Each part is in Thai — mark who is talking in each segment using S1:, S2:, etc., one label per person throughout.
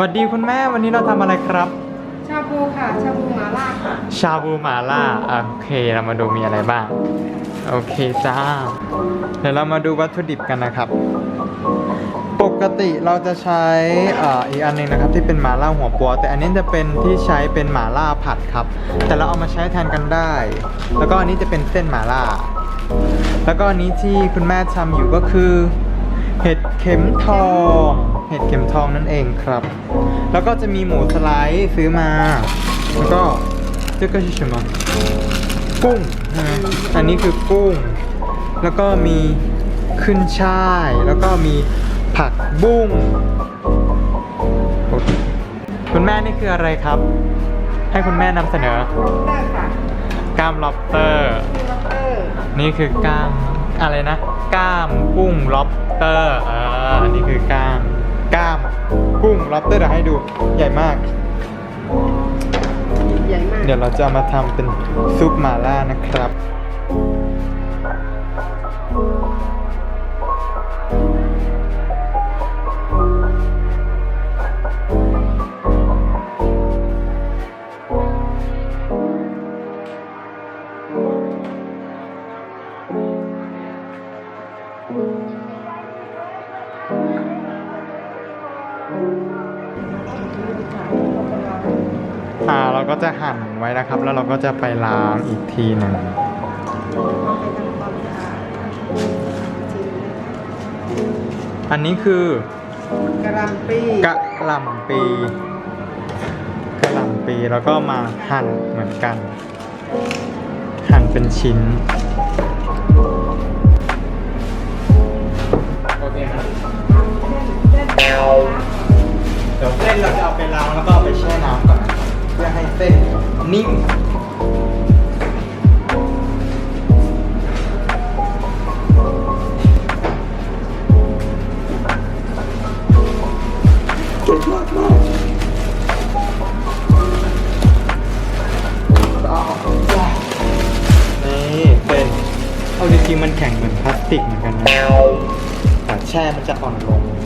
S1: สวัสดีคุณแม่วันนี้เราทำอะไรครับ
S2: ชาบูค่ะ ชาบูหมาล่าค่ะ
S1: ชาบูหมาล่าอะโอเคเรามาดูมีอะไรบ้าง โอเคจ้า เดี๋ยวเรามาดูวัตถุดิบกันนะครับ ปกติเราจะใช้อ่าอีกอันหนึงนะครับที่เป็นหมาล่าหัวปัว แต่อันนี้จะเป็นที่ใช้เป็นหมาล่าผัดครับ แต่เราเอามาใช้แทนกันได้ แล้วก็อันนี้จะเป็นเส้นหมาล่า แล้วก็อันนี้ที่คุณแม่ทำอยู่ก็คือ เห็ดเข็มทอง เห็ดเข็มทองนั่นเองครับ แล้วก็จะมีหมูสไลด์ซื้อมา แล้วก็เจ้าก็ชิชมากุ้งนะอันนี้คือกุ้ง แล้วก็มีขึ้นช่าย แล้วก็มีผักบุ้ง คุณแม่นี่คืออะไรครับ ให้คุณแม่นำเสนอ
S2: ได้ค่ะ
S1: กล้ามล็อบเตอร์ นี่คือกล้าม อะไรนะกล้ามกุ้งล็อบสเตอร์อ่าอันนี้คือกล้ามกล้ามกุ้งล็อบสเตอร์เดี๋ยวให้ดูใหญ่มาก
S2: ใหญ่มาก
S1: เดี๋ยวเราจะเอามาทำเป็นซุปหม่าล่านะครับ อ่าเราก็จะหั่นไว้นะครับ แล้วเราก็จะไปล้างอีกทีหนึ่ง
S2: เอาไปทำความสะอาด
S1: อันนี้คือก
S2: ระหลำปี
S1: กะหล่ำปีกะหล่ำปีแล้วก็มาหั่นเหมือนกัน หั่นเป็นชิ้นโอเคครับ
S2: เส้นเส้น
S1: เดี๋ยวเส้นเรา จะให้เส้นนิ่มเจ็บมากมากนี่เป็นเอาจริงๆมันแข็งเหมือนพลาสติกเหมือนกันนะแต่แช่มันจะอ่อนลง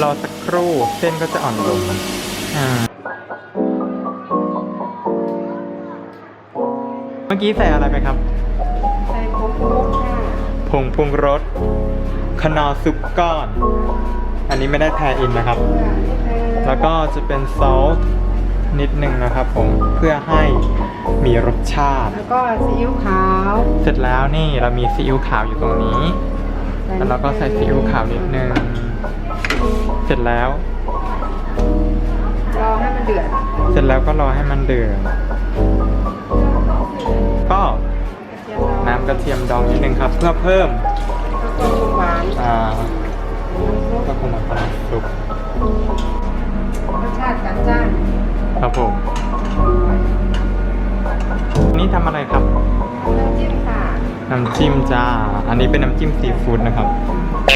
S1: รอสักครู่เส้นก็จะอ่อนลงอ่าเมื่อกี้ใส่อะไรไปครับ
S2: ใส่ผงปรุงรสค่ะ
S1: ผงปรุงรสคานอซุปก้อน อันนี้ไม่ได้แทอินนะครับ แล้วก็จะเป็นซอสนิดนึงนะครับผมเพื่อให้มีรสชาติ
S2: แล้วก็ซีอิ๊วขาว
S1: เสร็จแล้วนี่เรามีซีอิ๊วขาวอยู่ตรงนี้ แล้วเราก็ใส่ซีอิ๊วขาวนิดนึง เสร็จแล้ว
S2: รอให้มันเดือด
S1: เสร็จแล้วก็รอให้มันเดือด ก็
S2: เทียมดอง
S1: น้ำกระเทียมดองนิดนึงครับ เพื่อเพิ่ม
S2: แล้วก็หวาน
S1: อ่า
S2: น้ำซุป
S1: ก็คงมาทำซุป
S2: รสชาติจัดจ้าน
S1: ครับผมนี่ทำอะไรครับ
S2: น้ำจิ้มค่ะ
S1: น้ำจิ้มจ้า อันนี้เป็นน้ำจิ้มซีฟู้ดนะครับ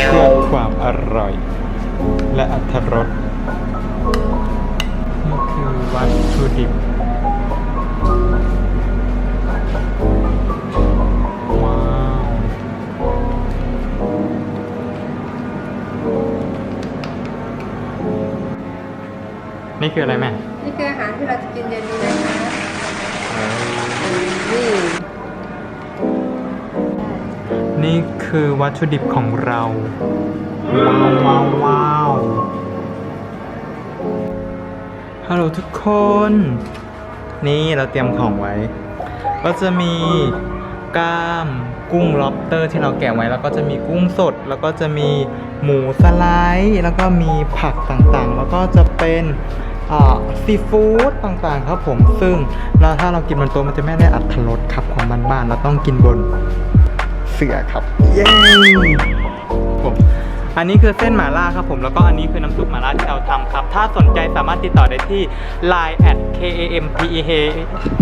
S1: เพื่อความอร่อย และอรรถรสนี่คือวัตถุดิบว้าว นี่คืออะไรแม่
S2: นี่คืออาหารที่เราจะกินเย็นนี้นะคะนี่
S1: นี่คือวัตถุดิบของเรา ว้าวว้าวว้าวฮัลโหลทุกคน นี่เราเตรียมของไว้ ก็จะมีกล้ามกุ้งล็อบสเตอร์ที่เราแกะไว้แล้วก็จะมีกุ้งสด แล้วก็จะมีหมูสไลด์แล้วก็มีผักต่างๆ แล้วก็จะเป็นซีฟู้ดต่างๆ ครับผมซึ่งเราถ้าเรากินบนโต๊ะมันจะไม่ได้อัตรสครับความบ้านๆเราต้องกินบน เสือครับ เย้ผมอันนี้คือเส้นหม่าล่าครับผมแล้วก็อันนี้คือน้ำซุปหม่าล่าที่เราทำครับ ถ้าสนใจสามารถติดต่อได้ที่ line at k a m p e h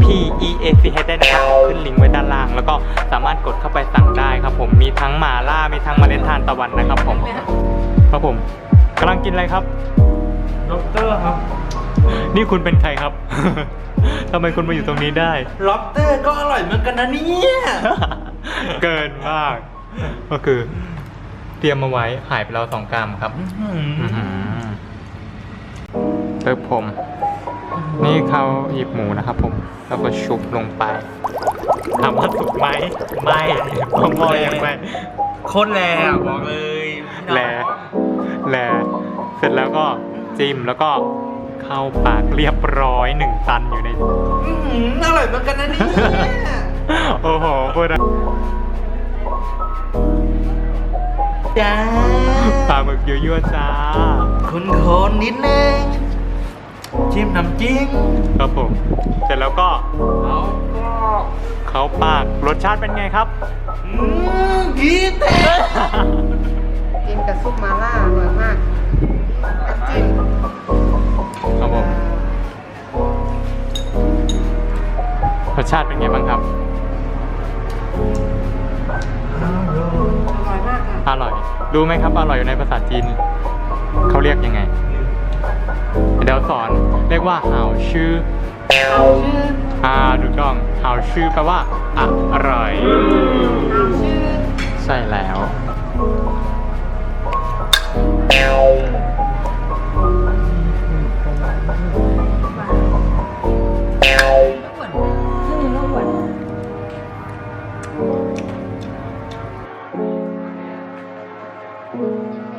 S1: p e a c h ได้นะครับขึ้นลิงก์ไว้ด้านล่าง แล้วก็สามารถกดเข้าไปสั่งได้ครับผมมีทั้งหม่าล่ามีทั้งเมล็ดทานตะวันนะครับผมครับผมกำลังกินอะไรครับ
S3: ด็อกเตอร์ครับ
S1: นี่คุณเป็นใครครับ ทำไมคุณมาอยู่ตรงนี้ได้
S3: ล็อบเตอร์ก็อร่อยเหมือนกันนะเนี่ย
S1: เกินมาก ก็คือ เตรียมมาไว้หายไปแล้วสองกรัมครับอื้อหือเติมผม นี่เขาหยิบหมูนะครับผม แล้วก็ชุบลงไปถามว่าสุกไหมไม่ผมมองยังไม่
S3: โคตรแรงอะบอกเลย
S1: แลแลเสร็จแล้วก็จิ้มแล้วก็ เข้าปากเรียบร้อยหนึ่งตันอยู่ใน
S3: อื้อหืออร่อยเหมือนกันนะเนี่ย
S1: โอ้โหพูดอะ
S3: จ้า
S1: ปลาหมึกยั่วๆจ้า
S3: คุณโคนนิดนึงจิ้มน้ำจิ้ม
S1: ครับผม เสร็จแล้วก็
S3: แล้วก็
S1: เข้าปากรสชาติเป็นไงครับ
S3: อืมกีเต้
S2: กินกับซุปมาล่าอร่อยมากา
S1: ติเป็นไงบ้างครับ
S2: อร่อยมากค่ะ
S1: อร่อย รู้ไหมครับ อร่อยอยู่ในภาษาจีน เขาเรียกยังไง เดี๋ยวสอน เรียกว่าหาวชื่อ
S2: เอาชื่อ
S1: อ่าถูกต้องหาวชื่อแปลว่า อร่อย
S2: เอาชื่อ
S1: ใช่แล้ว
S2: อ